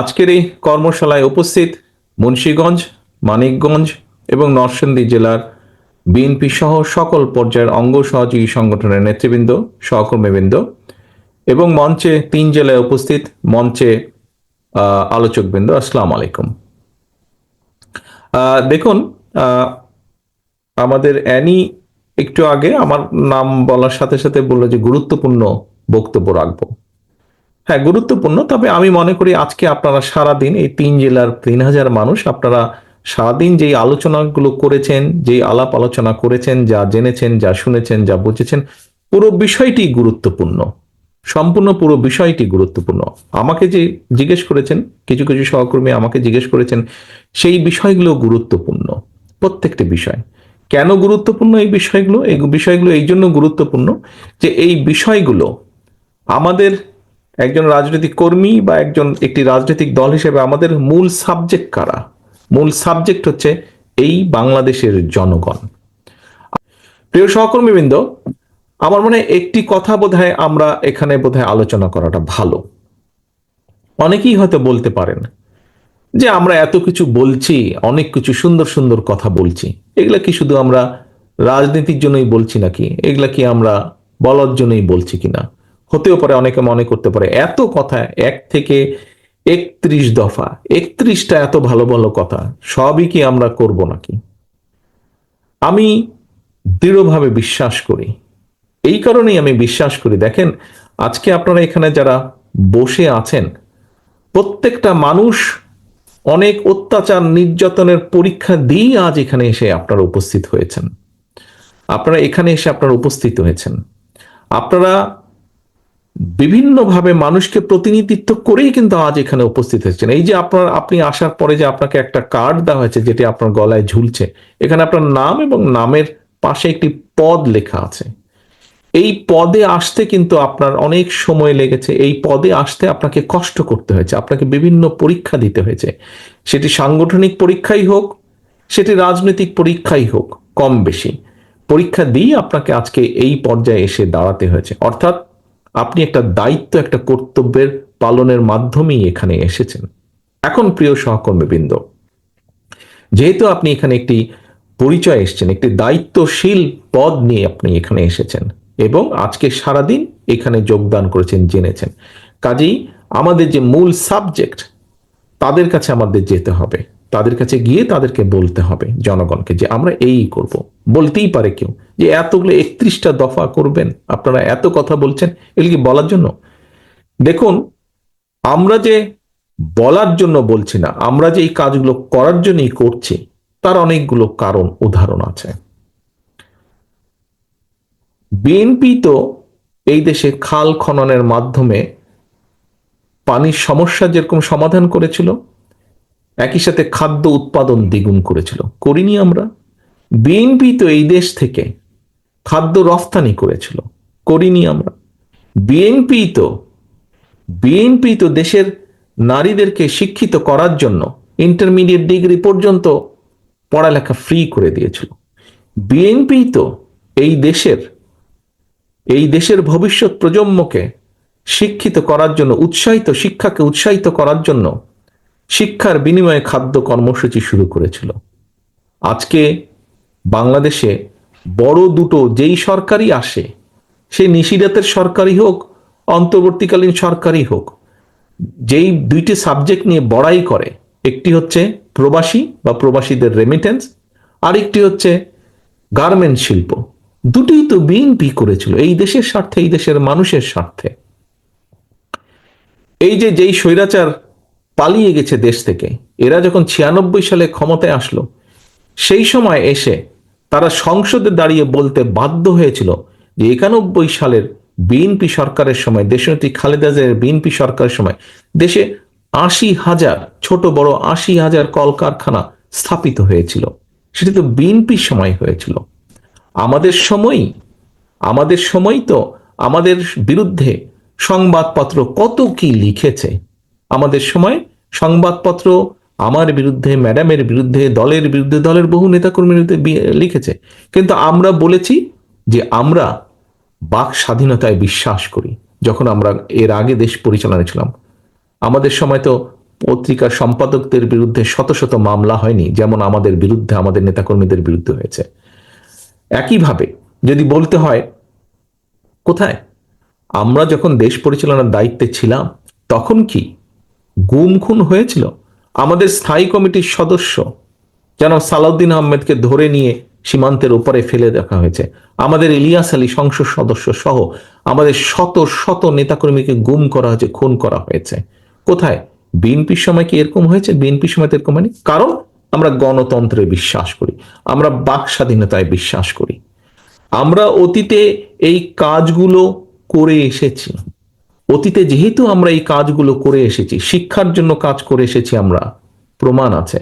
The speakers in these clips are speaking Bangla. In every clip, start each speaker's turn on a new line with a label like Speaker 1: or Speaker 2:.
Speaker 1: আজকের এই কর্মশালায় উপস্থিত মুন্সীগঞ্জ, মানিকগঞ্জ এবং নরসিংদী জেলার বিএনপি সহ সকল পর্যায়ের অঙ্গ সহযোগী সংগঠনের নেতৃবৃন্দ, সহকর্মীবৃন্দ এবং মঞ্চে তিন জেলায় উপস্থিত মঞ্চে আলোচকবৃন্দ, আসসালাম আলাইকুম। দেখুন আমাদের অ্যানি একটু আগে আমার নাম বলার সাথে সাথে বলল যে গুরুত্বপূর্ণ বক্তব্য রাখব। হ্যাঁ গুরুত্বপূর্ণ। তবে আমি মনে করি আজকে আপনারা সারাদিন এই তিন জেলার তিন হাজার মানুষ আপনারা সারাদিন যেই আলোচনাগুলো করেছেন, যেই আলাপ আলোচনা করেছেন, যা জেনেছেন, যা শুনেছেন, যা বুঝেছেন, পুরো বিষয়টি গুরুত্বপূর্ণ। সম্পূর্ণ পুরো বিষয়টি গুরুত্বপূর্ণ। আমাকে যে জিজ্ঞেস করেছেন, কিছু কিছু সহকর্মী আমাকে জিজ্ঞেস করেছেন, সেই বিষয়গুলো গুরুত্বপূর্ণ। প্রত্যেকটি বিষয়। কেন গুরুত্বপূর্ণ এই বিষয়গুলো? এই বিষয়গুলো এই জন্য গুরুত্বপূর্ণ যে এই বিষয়গুলো আমাদের একজন রাজনৈতিক কর্মী বা একজন একটি রাজনৈতিক দল হিসেবে আমাদের মূল সাবজেক্ট কারা? মূল সাবজেক্ট হচ্ছে এই বাংলাদেশের জনগণ। প্রিয় সহকর্মীবৃন্দ, আমার মনে একটি কথা বোধহয় আমরা এখানে বোধহয় আলোচনা করাটা ভালো। অনেকেই হয়তো বলতে পারেন যে আমরা এত কিছু বলছি, অনেক কিছু সুন্দর সুন্দর কথা বলছি। এগুলা কি শুধু আমরা রাজনীতির জন্যই বলছি নাকি? এগুলা কি আমরা বলার জন্যই বলছি কিনা? হতেও পারে, অনেকে মনে করতে পারে। এত কথা, এক থেকে একত্রিশ দফা, একত্রিশটা এত ভালো ভালো কথা, সবই কি আমরা করব নাকি? আমি দৃঢ়ভাবে বিশ্বাস করি। এই কারণেই আমি বিশ্বাস করি। দেখেন, আজকে আপনারা এখানে যারা বসে আছেন, প্রত্যেকটা মানুষ অনেক অত্যাচার, নির্যাতনের পরীক্ষা দিয়ে আজ এখানে এসে আপনারা উপস্থিত হয়েছেন। আপনারা এখানে এসে আপনারা উপস্থিত হয়েছেন। আপনারা বিভিন্নভাবে মানুষকে প্রতিনিধিত্ব করেই কিন্তু আজ এখানে উপস্থিত হয়েছেন। এই যে আপনার, আপনি আসার পরে যে আপনাকে একটা কার্ড দেওয়া হয়েছে, যেটি আপনার গলায় ঝুলছে, এখানে আপনার নাম এবং নামের পাশে একটি পদ লেখা আছে। এই পদে আসতে কিন্তু আপনার অনেক সময় লেগেছে। এই পদে আসতে আপনাকে কষ্ট করতে হয়েছে, আপনাকে বিভিন্ন পরীক্ষা দিতে হয়েছে। সেটি সাংগঠনিক পরীক্ষাই হোক, সেটি রাজনৈতিক পরীক্ষাই হোক, কম বেশি। পরীক্ষা দিয়ে আপনাকে আজকে এই পর্যায়ে এসে দাঁড়াতে হয়েছে। অর্থাৎ আপনি একটা দায়িত্ব, একটা কর্তব্যের পালনের মাধ্যমেই এখানে এসেছেন। এখন প্রিয় সহকর্মীবৃন্দ, যেহেতু আপনি এখানে একটি পরিচয় এসেছেন, একটি দায়িত্বশীল পদ নিয়ে আপনি এখানে এসেছেন এবং আজকে সারাদিন এখানে যোগদান করেছেন, জেনেছেন। কাজেই আমাদের যে মূল সাবজেক্ট, তাদের কাছে আমাদের যেতে হবে। তাদের কাছে গিয়ে তাদেরকে বলতে হবে জনগণকে যে আমরা এই করব। বলতেই পারে কেউ যে এতগুলো একত্রিশটা দফা করবেন। আপনারা এত কথা বলছেন, এগুলো কি বলার জন্য? দেখুন, আমরা যে বলার জন্য বলছি না, আমরা যে এই কাজগুলো করার জন্যই করছি, তার অনেকগুলো কারণ, উদাহরণ আছে। বিএনপি তো এই দেশে খাল খননের মাধ্যমে পানির সমস্যা যেরকম সমাধান করেছিল একই সাথে খাদ্য উৎপাদন দ্বিগুণ করেছিল। করিনি আমরা। বিএনপি তো এই দেশ থেকে খাদ্য রফতানি করেছিল। করিনি আমরা। বিএনপি তো বিএনপি তো দেশের নারীদেরকে শিক্ষিত করার জন্য ইন্টারমিডিয়েট ডিগ্রি পর্যন্ত পড়ালেখা ফ্রি করে দিয়েছিল। বিএনপি তো এই দেশের এই দেশের ভবিষ্যৎ প্রজন্মকে শিক্ষিত করার জন্য, উৎসাহিত শিক্ষাকে উৎসাহিত করার জন্য শিক্ষার বিনিময়ে খাদ্য কর্মসূচি শুরু করেছিল। আজকে বাংলাদেশে বড় দুটো যেই সরকারই আসে, সে নিশিরাতের সরকারই হোক, অন্তর্বর্তীকালীন সরকারই হোক, যেই দুইটি সাবজেক্ট নিয়ে বড়াই করে, একটি হচ্ছে প্রবাসী বা প্রবাসীদের রেমিটেন্স আরেকটি হচ্ছে গার্মেন্ট শিল্প। দুটোই তো বিএনপি করেছিল, এই দেশের স্বার্থে, এই দেশের মানুষের স্বার্থে। এই যে যেই স্বৈরাচার পালিয়ে গেছে দেশ থেকে। এরা যখন ছিয়ানব্বই সালে ক্ষমতায় আসলো, সেই সময় এসে তারা সংসদে দাঁড়িয়ে বলতে বাধ্য হয়েছিল যে একানব্বই সালের বিএনপি সরকারের সময়, দেশনেত্রী খালেদা বিএনপি সরকারের সময় দেশে আশি হাজার, ছোট বড় আশি হাজার কলকারখানা স্থাপিত হয়েছিল। সেটি তো বিএনপির সময় হয়েছিল। আমাদের সময়ই আমাদের সময় তো আমাদের বিরুদ্ধে সংবাদপত্র কত কি লিখেছে আমাদের সময় সংবাদপত্র আমার বিরুদ্ধে, ম্যাডামের বিরুদ্ধে, দলের বিরুদ্ধে, দলের বহু নেতাকর্মীর বিরুদ্ধে লিখেছে। কিন্তু আমরা বলেছি যে আমরা বাক স্বাধীনতায় বিশ্বাস করি, যখন আমরা এর আগে দেশ পরিচালনা ছিলাম। আমাদের সময় তো পত্রিকার সম্পাদকদের বিরুদ্ধে শত শত মামলা হয়নি, যেমন আমাদের বিরুদ্ধে, আমাদের নেতাকর্মীদের বিরুদ্ধে হয়েছে। একইভাবে যদি বলতে হয়, কোথায়? আমরা যখন দেশ পরিচালনার দায়িত্বে ছিলাম, তখন কি গুম খুন হয়েছিল। আমাদের স্থায়ী কমিটির সদস্য, যেন সালাউদ্দিন আহমেদকে ধরে নিয়ে সীমান্তের উপরে ফেলে দেখা হয়েছে। আমাদের ইলিয়াস আলী সংসদ সদস্য সহ আমাদের শত শত নেতাকর্মীকে গুম করা হয়েছে, খুন করা হয়েছে। কোথায়? বিএনপির সময় কি এরকম হয়েছে? বিএনপির সময় তো এরকম হয়নি। কারণ আমরা গণতন্ত্রে বিশ্বাস করি, আমরা বাক স্বাধীনতায় বিশ্বাস করি। আমরা অতীতে এই কাজগুলো করে এসেছি। অতীতে যেহেতু আমরা এই কাজগুলো করে এসেছি, শিক্ষার জন্য কাজ করে এসেছি আমরা, প্রমাণ আছে।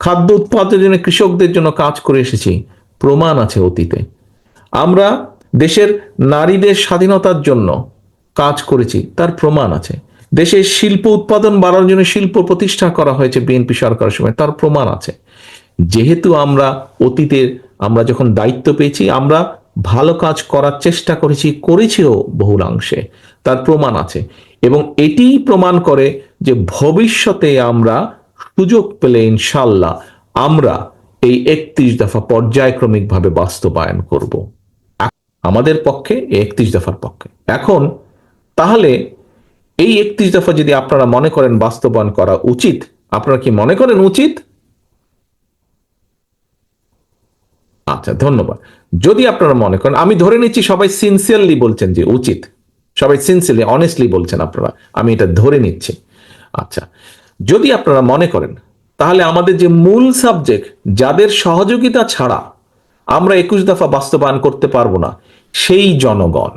Speaker 1: খাদ্য উৎপাদনের জন্য কৃষকদের জন্য কাজ করে এসেছি, প্রমাণ আছে অতীতে। আমরা দেশের নারীদের স্বাধীনতার জন্য কাজ করেছি, তার প্রমাণ আছে। দেশের শিল্প উৎপাদন বাড়ানোর জন্য শিল্প প্রতিষ্ঠা করা হয়েছে বিএনপি সরকারের সময়, তার প্রমাণ আছে। যেহেতু আমরা অতীতের, আমরা যখন দায়িত্ব পেয়েছি, আমরা ভালো কাজ করার চেষ্টা করেছি, করেছিও বহুলাংশে। তার প্রমাণ আছে। এবং এটিই প্রমাণ করে যে ভবিষ্যতে আমরা সুযোগ পেলে ইনশাল্লাহ আমরা এই একত্রিশ দফা পর্যায়ক্রমিকভাবে বাস্তবায়ন করব। আমাদের পক্ষে একত্রিশ দফার পক্ষে। এখন তাহলে এই একত্রিশ দফা যদি আপনারা মনে করেন বাস্তবায়ন করা উচিত, আপনারা কি মনে করেন উচিত? আচ্ছা ধন্যবাদ। যদি আপনারা মনে করেন, আমি ধরে নিচ্ছি সবাই সিনসিয়ারলি বলছেন যে উচিত। সবাই সিনসিয়ারলি অনেস্টলি বলছেন আপনারা। আমি এটা ধরে নিচ্ছি। আচ্ছা যদি আপনারা মনে করেন, তাহলে আমাদের যে মূল সাবজেক্ট যাদের সহযোগিতা ছাড়া আমরা একুশ দফা বাস্তবায়ন করতে পারব না, সেই জনগণ।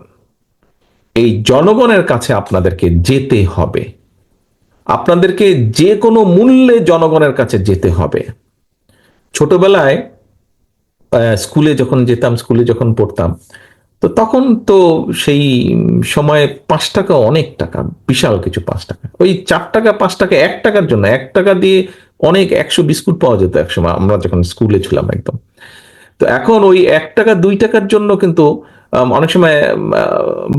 Speaker 1: এই জনগণের কাছে আপনাদেরকে যেতে হবে। আপনাদেরকে যে কোনো মূল্যে জনগণের কাছে যেতে হবে। ছোটবেলায় স্কুলে যখন যেতাম, স্কুলে যখন পড়তাম তো তখন তো সেই সময়ে পাঁচ টাকা অনেক টাকা, বিশাল কিছু পাঁচ টাকা। ওই চার টাকা, পাঁচ টাকা, এক টাকার জন্য, এক টাকা দিয়ে অনেক একশো বিস্কুট পাওয়া যেত এক সময় আমরা যখন স্কুলে ছিলাম একদম। তো এখন ওই এক টাকা, দুই টাকার জন্য কিন্তু অনেক সময়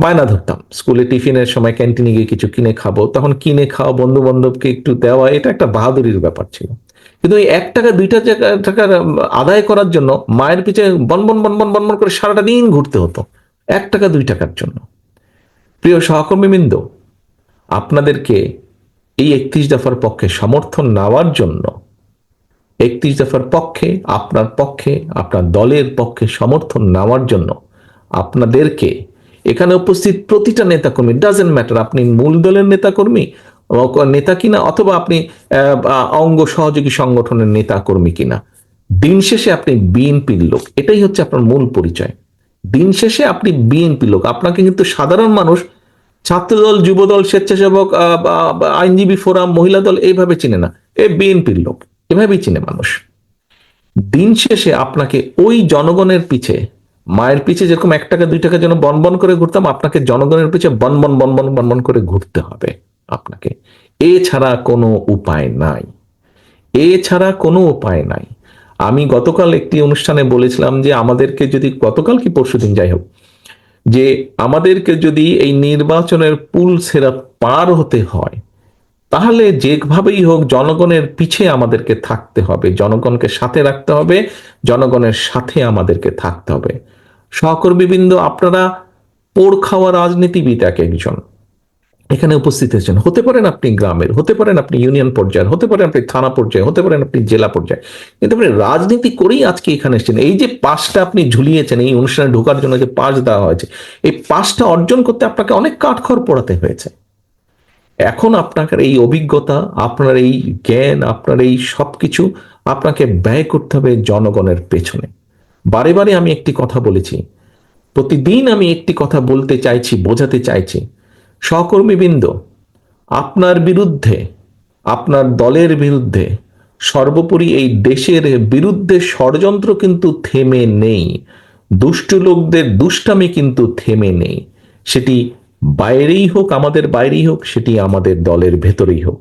Speaker 1: বায়না ধরতাম। স্কুলে টিফিনের সময় ক্যান্টিনে গিয়ে কিছু কিনে খাব, তখন কিনে খাওয়া বন্ধু বান্ধবকে একটু দেওয়া, এটা একটা বাহাদুরির ব্যাপার ছিল। কিন্তু ওই এক টাকা দুইটা টাকা- টাকার আদায় করার জন্য মায়ের পিছে বনবন বনবন বনবন করে সারাটা দিন ঘুরতে হতো। এক টাকা, দুই টাকার জন্য। প্রিয় সহকর্মীবৃন্দ আপনাদেরকে এই একত্রিশ দফার পক্ষে সমর্থন নেওয়ার জন্য, একত্রিশ দফার পক্ষে, আপনার পক্ষে, আপনার দলের পক্ষে সমর্থন নেওয়ার জন্য আপনাদেরকে এখানে উপস্থিত প্রতিটা নেতাকর্মী ডাজেন্ট ম্যাটার আপনি মূল দলের নেতাকর্মী নেতা কিনা অথবা আপনি অঙ্গ সহযোগী সংগঠনের নেতা কর্মী কিনা। দিন শেষে আপনি বিএনপির লোক। এটাই হচ্ছে আপনার মূল পরিচয়। দিন শেষে আপনি বিএনপি লোক। আপনাকে কিন্তু সাধারণ মানুষ, ছাত্রদল, যুবদল, স্বেচ্ছাসেবক আইনজীবী ফোরাম, মহিলা দল এইভাবে চিনে না। এ বিএনপির লোক। এভাবেই চিনে মানুষ। দিন শেষে আপনাকে ওই জনগণের পিছে, মায়ের পিছে যেরকম এক টাকা, দুই টাকা যেন বনবন করে ঘুরতাম, আপনাকে জনগণের পিছে বনবন বনবন বনবন করে ঘুরতে হবে। আপনাকে। এছাড়া কোনো উপায় নাই। এছাড়া কোনো উপায় নাই। আমি গতকাল একটি অনুষ্ঠানে বলেছিলাম যে আমাদেরকে যদি, গতকাল কি পরশুদিন যাই হোক, যে আমাদেরকে যদি এই নির্বাচনের পুল সেরা পার হতে হয়, তাহলে যেভাবেই হোক জনগণের পিছে আমাদেরকে থাকতে হবে, জনগণকে সাথে রাখতে হবে, জনগণের সাথে আমাদেরকে থাকতে হবে। সহকর্মীবৃন্দ, আপনারা পোড় খাওয়া রাজনীতিবিদ এক একজন। এখানে উপস্থিত হয়েছেন। হতে পারেন আপনি গ্রামের, হতে পারেন আপনি ইউনিয়ন পর্যায়ের, হতে পারেন আপনি থানা পর্যায়ে হতে পারেন আপনি জেলা পর্যায়ে কিন্তু আপনি রাজনীতি করেই আজকে এখানে এসেছেন। এই যে পাশটা আপনি ঝুলিয়েছেন, এই অনুষ্ঠানে ঢোকার জন্য যে পাশ দেওয়া হয়েছে, এই পাশটা অর্জন করতে আপনাকে অনেক কাঠখড় পড়াতে হয়েছে। এখন আপনার এই অভিজ্ঞতা, আপনার এই জ্ঞান, আপনার এই সবকিছু আপনাকে ব্যয় করতে হবে জনগণের পেছনে। বারে বারে আমি একটি কথা বলেছি। প্রতিদিন আমি একটি কথা বলতে চাইছি, বোঝাতে চাইছি। সহকর্মীবৃন্দ, আপনার বিরুদ্ধে, আপনার দলের বিরুদ্ধে, সর্বোপরি এই দেশের বিরুদ্ধে ষড়যন্ত্র কিন্তু থেমে নেই, দুষ্টু লোকদের দুষ্টামি কিন্তু থেমে নেই। সেটি বাইরেই হোক, আমাদের বাইরেই হোক, সেটি আমাদের দলের ভেতরেই হোক,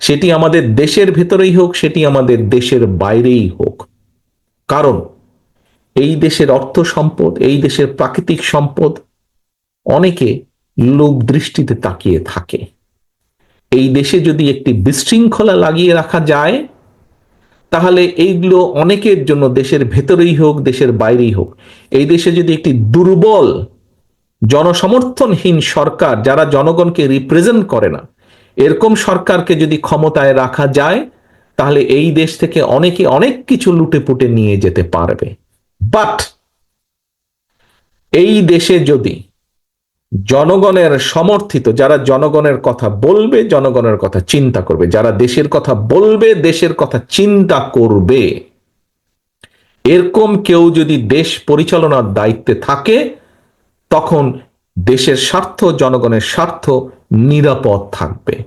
Speaker 1: সেটি আমাদের দেশের ভেতরেই হোক, সেটি আমাদের দেশের বাইরেই হোক। কারণ এই দেশের অর্থ সম্পদ, এই দেশের প্রাকৃতিক সম্পদ অনেকে লোক দৃষ্টিতে তাকিয়ে থাকে। এই দেশে যদি একটি বিশৃঙ্খলা লাগিয়ে রাখা যায়, তাহলে এইগুলো অনেকের জন্য দেশের ভেতরেই হোক, দেশের বাইরেই হোক। এই দেশে যদি একটি দুর্বল, জনসমর্থনহীন সরকার যারা জনগণকে রিপ্রেজেন্ট করে না, এরকম সরকারকে যদি ক্ষমতায় রাখা যায়, তাহলে এই দেশ থেকে অনেকে অনেক কিছু লুটে পুটে নিয়ে যেতে পারবে। বাট এই দেশে যদি জনগণের সমর্থিত, যারা জনগণের কথা বলবে, জনগণের কথা চিন্তা করবে। যারা দেশের কথা বলবে, দেশের কথা চিন্তা করবে। এরকম কেউ যদি দেশ পরিচালনার দায়িত্বে থাকে, তখন দেশের স্বার্থ, জনগণের স্বার্থ নিরাপদ থাকবে।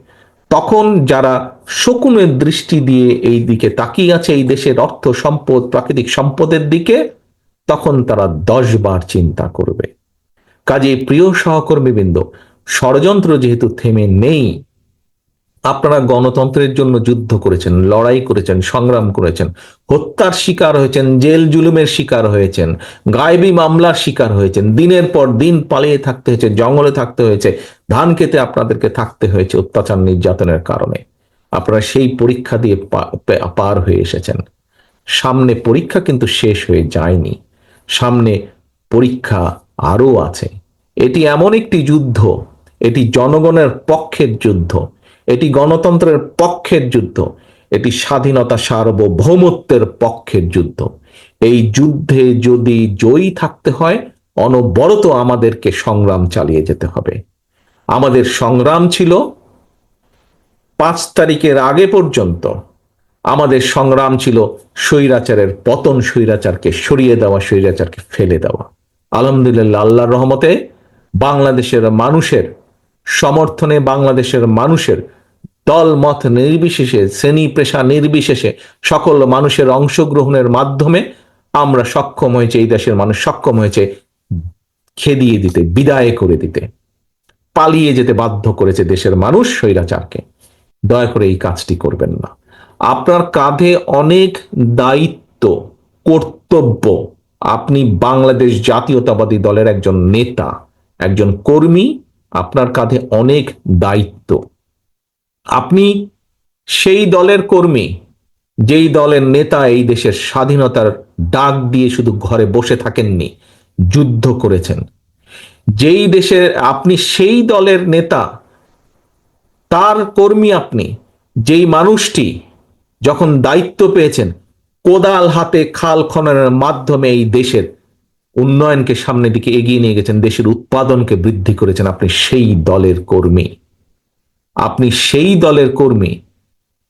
Speaker 1: তখন যারা শকুনের দৃষ্টি দিয়ে এই দিকে তাকিয়ে আছে, এই দেশের অর্থ সম্পদ, প্রাকৃতিক সম্পদের দিকে, তখন তারা দশ বার চিন্তা করবে। কাজে প্রিয় সহকর্মীবৃন্দ, ষড়যন্ত্র যেহেতু থেমে নেই, আপনারা গণতন্ত্রের জন্য যুদ্ধ করেছেন, লড়াই করেছেন, সংগ্রাম করেছেন, হত্যার শিকার হয়েছেন, জেল জুলুমের শিকার হয়েছেন, গায়েবী মামলার শিকার হয়েছেন, দিনের পর দিন পালিয়ে থাকতে হয়েছে, জঙ্গলে থাকতে হয়েছে, ধান খেতে আপনাদেরকে থাকতে হয়েছে অত্যাচার নির্যাতনের কারণে। আপনারা সেই পরীক্ষা দিয়ে পার হয়ে এসেছেন। সামনে পরীক্ষা কিন্তু শেষ হয়ে যায়নি। সামনে পরীক্ষা আরও আছে। এটি এমন একটি যুদ্ধ, এটি জনগণের পক্ষের যুদ্ধ, এটি গণতন্ত্রের পক্ষের যুদ্ধ, এটি স্বাধীনতা সার্বভৌমত্বের পক্ষের যুদ্ধ। এই যুদ্ধে যদি জয়ী থাকতে হয়, অনবরত আমাদেরকে সংগ্রাম চালিয়ে যেতে হবে। আমাদের সংগ্রাম ছিল পাঁচ তারিখের আগে পর্যন্ত। আমাদের সংগ্রাম ছিল স্বৈরাচারের পতন, স্বৈরাচারকে সরিয়ে দেওয়া, স্বৈরাচারকে ফেলে দেওয়া। আলহামদুলিল্লাহ, আল্লাহর রহমতে বাংলাদেশের মানুষের, সমর্থনে বাংলাদেশের মানুষের দল মত নির্বিশেষে, শ্রেণি পেশা নির্বিশেষে সকল মানুষের অংশগ্রহণের মাধ্যমে আমরা সক্ষম হয়েছে, এই দেশের মানুষ সক্ষম হয়েছে খেদিয়ে দিতে, বিদায় করে দিতে, পালিয়ে যেতে বাধ্য করেছে দেশের মানুষ স্বৈরাচারকে। দয়া করে এই কাজটি করবেন না। আপনার কাঁধে অনেক দায়িত্ব, কর্তব্য। আপনি বাংলাদেশ জাতীয়তাবাদী দলের একজন নেতা। একজন কর্মী আপনার কাঁধে অনেক দায়িত্ব। আপনি সেই দলের কর্মী, যেই দলের নেতা এই দেশের স্বাধীনতার ডাক দিয়ে শুধু ঘরে বসে থাকেননি, যুদ্ধ করেছেন। যেই দেশের আপনি সেই দলের নেতা, তার কর্মী আপনি, যেই মানুষটি যখন দায়িত্ব পেয়েছেন, কোদাল হাতে খাল খননের মাধ্যমে এই দেশের উন্নয়নকে সামনের দিকে এগিয়ে নিয়ে গেছেন, দেশের উৎপাদনকে বৃদ্ধি করেছেন আপনি সেই দলের কর্মী। আপনি সেই দলের কর্মী,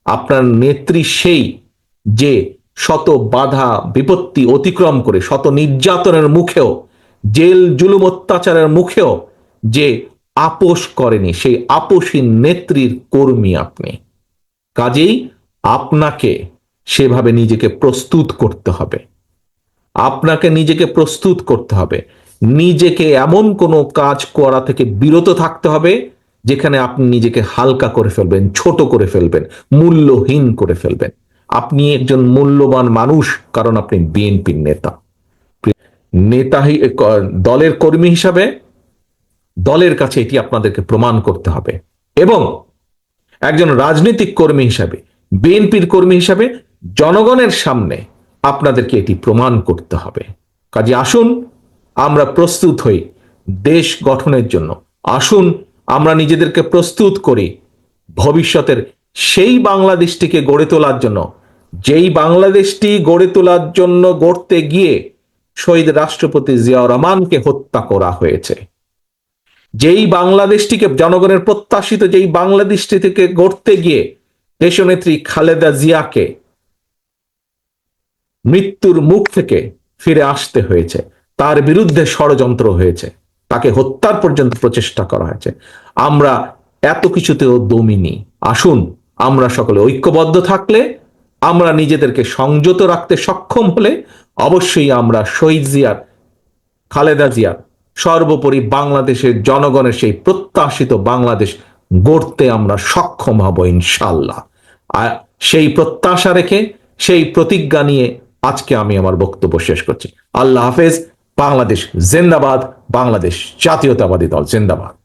Speaker 1: আপনার নেত্রী সেই যে শত বাধা, বিপত্তি অতিক্রম করে, শত নির্যাতনের মুখেও, জেল জুলুম অত্যাচারের মুখেও যে আপোষ করেনি, সেই আপোষী নেত্রীর কর্মী আপনি। কাজেই আপনাকে সেভাবে নিজেকে প্রস্তুত করতে হবে। আপনাকে নিজেকে প্রস্তুত করতে হবে। নিজেকে এমন কোনো কাজ করা থেকে বিরত থাকতে হবে, যেখানে আপনি নিজেকে হালকা করে ফেলবেন, ছোট করে ফেলবেন, মূল্যহীন করে ফেলবেন। আপনি একজন মূল্যবান মানুষ, কারণ আপনি বিএনপির নেতা। নেতা দলের কর্মী হিসাবে দলের কাছে এটি আপনাদেরকে প্রমাণ করতে হবে। এবং একজন রাজনৈতিক কর্মী হিসাবে, বিএনপির কর্মী হিসাবে, জনগণের সামনে আপনাদেরকে এটি প্রমাণ করতে হবে। কাজে আসুন, আমরা প্রস্তুত হই দেশ গঠনের জন্য। আসুন, আমরা নিজেদেরকে প্রস্তুত করি ভবিষ্যতের সেই বাংলাদেশটিকে গড়ে তোলার জন্য। যেই বাংলাদেশটি গড়ে তোলার জন্য গড়তে গিয়ে শহীদ রাষ্ট্রপতি জিয়াউর রহমানকে হত্যা করা হয়েছে। যেই বাংলাদেশটিকে জনগণের প্রত্যাশিত, যেই বাংলাদেশটি থেকে গড়তে গিয়ে দেশনেত্রী খালেদা জিয়াকে মৃত্যুর মুখ থেকে ফিরে আসতে হয়েছে। তার বিরুদ্ধে ষড়যন্ত্র হয়েছে। তাকে হত্যার পর্যন্ত প্রচেষ্টা করা হয়েছে। আমরা এত কিছুতেও দমিনি। আসুন, আমরা সকলে ঐক্যবদ্ধ থাকলে, আমরা নিজেদেরকে সংযত রাখতে সক্ষম হলে, অবশ্যই আমরা শহীদ জিয়ার, খালেদা জিয়ার সর্বোপরি বাংলাদেশের জনগণের সেই প্রত্যাশিত বাংলাদেশ গড়তে আমরা সক্ষম হব ইনশাল্লাহ আর সেই প্রত্যাশা রেখে, সেই প্রতিজ্ঞা নিয়ে আজকে আমি আমার বক্তব্য শেষ করছি। আল্লাহ হাফেজ বাংলাদেশ জিন্দাবাদ বাংলাদেশ জাতীয়তাবাদী দল জিন্দাবাদ।